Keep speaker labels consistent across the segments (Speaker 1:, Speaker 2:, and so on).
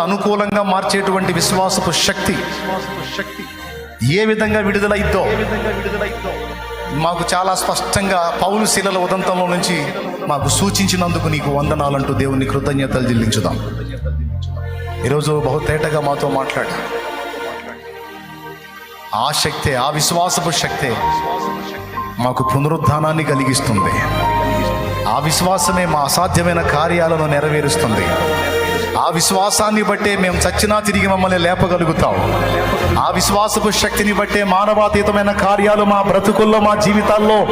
Speaker 1: దేవుడు అనుకూలంగా మార్చేటువంటి విశ్వాసపు శక్తి ఏ విధంగా విడుదలైద్దో మాకు చాలా స్పష్టంగా పౌలు శిలల ఉదంతంలో నుంచి మాకు సూచించినందుకు నీకు వందనాలంటూ దేవుని కృతజ్ఞతలు చెల్లించుదాం. ఈరోజు బహుతేటగా మాతో మాట్లాడు. ఆ శక్తే ఆ విశ్వాసపు శక్తే మాకు పునరుద్ధానాన్ని కలిగిస్తుంది. ఆ విశ్వాసమే మా అసాధ్యమైన కార్యాలను నెరవేరుస్తుంది. ఆ విశ్వాసాన్ని బట్టే మేము చచ్చినా తిరిగి మమ్మల్ని లేపగలుగుతాం. ఆ విశ్వాసపు శక్తిని బట్టే మానవాతీతమైన కార్యాలు మా బ్రతుకుల్లో మా జీవితాల్లో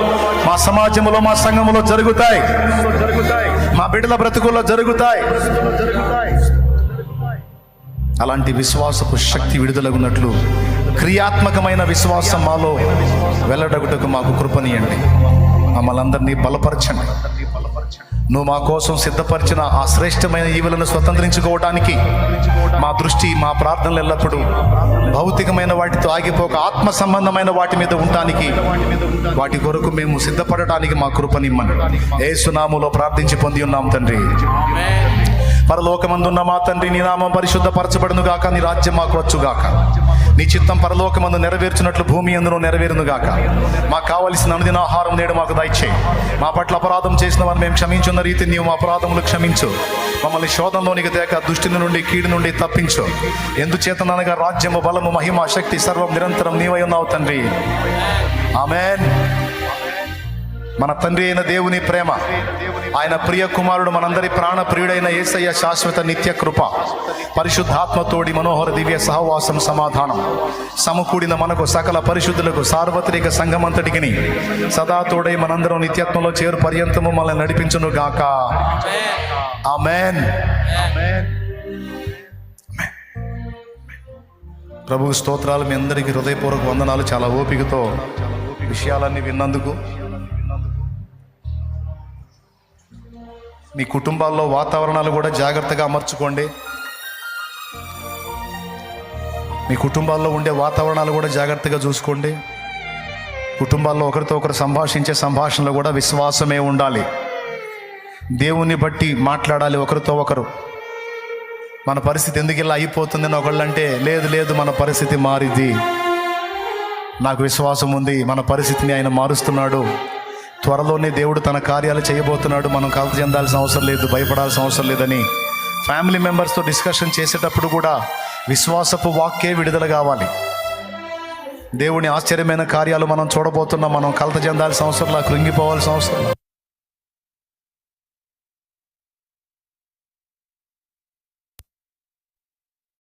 Speaker 1: మా సమాజంలో మా సంఘములో జరుగుతాయి. మా బిడ్డల బ్రతుకుల్లో జరుగుతాయి. అలాంటి విశ్వాసపు శక్తి విడుదలగున్నట్లు క్రియాత్మకమైన విశ్వాసం మాలో వెళ్ళడగుటకు మాకు కృపనీయండి. మమ్మల్ని అందరినీ బలపరచండి. నువ్వు మా కోసం సిద్ధపరిచిన ఆ శ్రేష్టమైన ఈవులను స్వతంత్రించుకోవడానికి మా దృష్టి మా ప్రార్థనలు ఎల్లప్పుడూ భౌతికమైన వాటితో ఆగిపోక ఆత్మ సంబంధమైన వాటి మీద ఉండటానికి వాటి కొరకు మేము సిద్ధపడటానికి మా కృపనిమ్మని. ఏ సునాములో ప్రార్థించి పొంది ఉన్నాం తండ్రి. పరలోకమందున్న మా తండ్రి నీ నామం పరిశుద్ధపరచబడును గాక నీ రాజ్యం మాకు వచ్చుగాక. నీ చిత్తం పరలోకమందు నెరవేర్చినట్లు భూమి అందును నెరవేరును గాక. మాకు కావలసిన అనుదిన ఆహారం నేడు మాకు దయచేయి. మా పట్ల అపరాధం చేసిన వారిని మేము క్షమించున్న రీతి నీవు మా అపరాధములు క్షమించు. మమ్మల్ని శోధంలోనికి తేక దుష్టిని నుండి కీడు నుండి తప్పించు. ఎందుచేతనగా రాజ్యము బలము మహిమ శక్తి సర్వం నిరంతరం నీవై ఉన్నావు తండ్రి. ఆమెన్. మన తండ్రి అయిన దేవుని ప్రేమ ఆయన ప్రియ కుమారుడు మనందరి ప్రాణ ప్రియుడైన ఏసయ్య శాశ్వత నిత్య కృప పరిశుద్ధాత్మతోడి మనోహర దివ్య సహవాసం సమాధానం సమకూడిన మనకు సకల పరిశుద్ధులకు సార్వత్రిక సంఘమంతటికి సదా తోడై మనందరం నిత్యత్వంలో చేరు పర్యంతము మనల్ని నడిపించును గాక. ఆమెన్. ప్రభు స్తోత్రాలు మీ అందరికీ హృదయపూర్వక వందనాలు. చాలా ఓపికతో విషయాలన్నీ విన్నందుకు మీ కుటుంబాల్లో వాతావరణాలు కూడా జాగ్రత్తగా అమర్చుకోండి. మీ కుటుంబాల్లో ఉండే వాతావరణాలు కూడా జాగ్రత్తగా చూసుకోండి. కుటుంబాల్లో ఒకరితో ఒకరు సంభాషించే సంభాషణలో కూడా విశ్వాసమే ఉండాలి. దేవుణ్ణి బట్టి మాట్లాడాలి ఒకరితో ఒకరు. మన పరిస్థితి ఎందుకు ఇలా అయిపోతుందని ఒకళ్ళంటే లేదు లేదు మన పరిస్థితి మారిది నాకు విశ్వాసం ఉంది మన పరిస్థితిని ఆయన మారుస్తున్నాడు. త్వరలోనే దేవుడు తన కార్యాలు చేయబోతున్నాడు. మనం కలత చెందాల్సిన అవసరం లేదు భయపడాల్సిన అవసరం లేదని. ఫ్యామిలీ మెంబర్స్తో డిస్కషన్ చేసేటప్పుడు కూడా విశ్వాసపు వాక్కే విడుదల కావాలి. దేవుని ఆశ్చర్యమైన కార్యాలు మనం చూడబోతున్నాం. మనం కలత చెందాల్సిన అవసరంలా కృంగిపోవాల్సిన అవసరం.